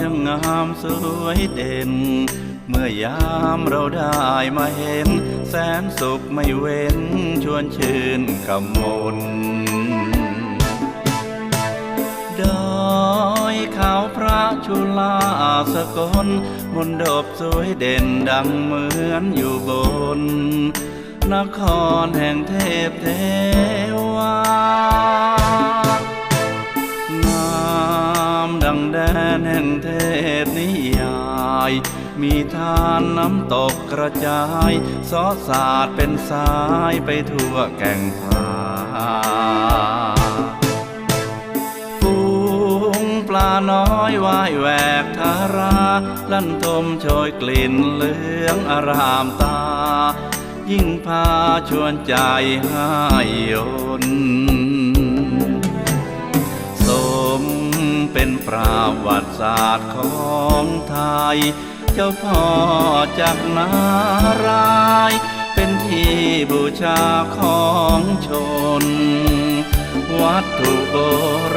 ช่างงามสวยเด่น เมื่อยามเราได้มาเห็น แสนสุขไม่เว้นชวนชื่นกำมลดอยขาวพระชุลาสกลมนดบสวยเด่นดังเหมือนอยู่บน นครแห่งเทพเทวาายมีทานน้ำตกกระจายซอสาดเป็นสายไปทั่วแก่งพาฝูงปลาน้อยว่ายแหวกทารา ลั่นทมโชยกลิ่นเหลืองอารามตา ยิ่งพาชวนใจให้ยน เป็นประวัติศาสตร์ของไทย เจ้าพ่อจากนาราย เป็นที่บูชาของชน วัตถุโบ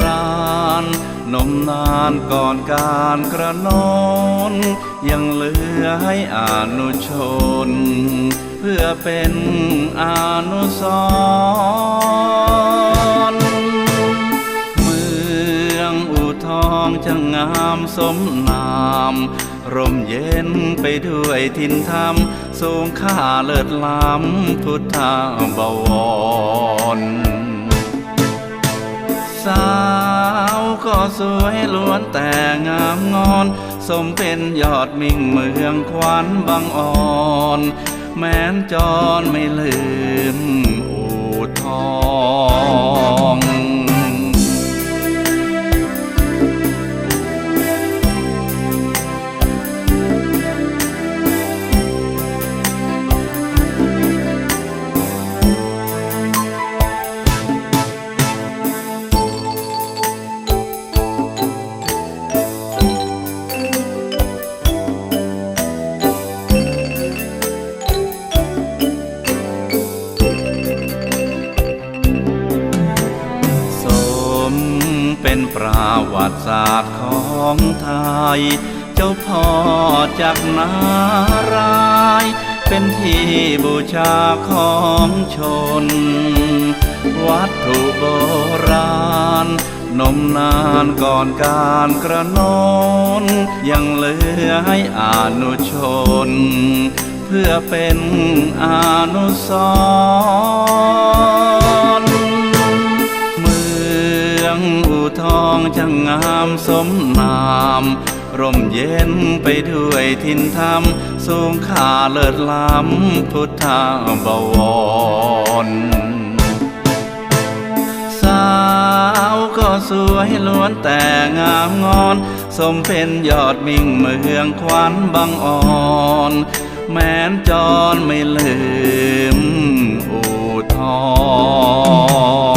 ราณนมนานก่อนการกระโนนยังเหลือให้อานุชน เพื่อเป็นอนุสร องจะงงามสมนาม ร่มเย็นไปด้วยทินธรรมสูงค่าเลิศล้ำพุทธบวร สาวก็สวยล้วนแต่งามงอน สมเป็นยอดมิ่งเมืองขวัญบางอ่อน แม้นจรไม่ลืมอูทอง วัติศาสตร์ของไทย เจ้าพ่อจากนาราย เป็นที่บูชาของชน วัตถุโบราณ นมนานก่อนการกระนนยังเหลือให้อานุชน เพื่อเป็นอนุสร องงามสมนาม ร่มเย็นไปด้วยทินธรรมสูงค่าเลิศล้ำพุทธาบวรสาวก็สวยล้วนแต่งามงอน สมเป็นยอดมิ่งเมืองขวัญบางอ่อนแม้นจรไม่ลืมอูทอง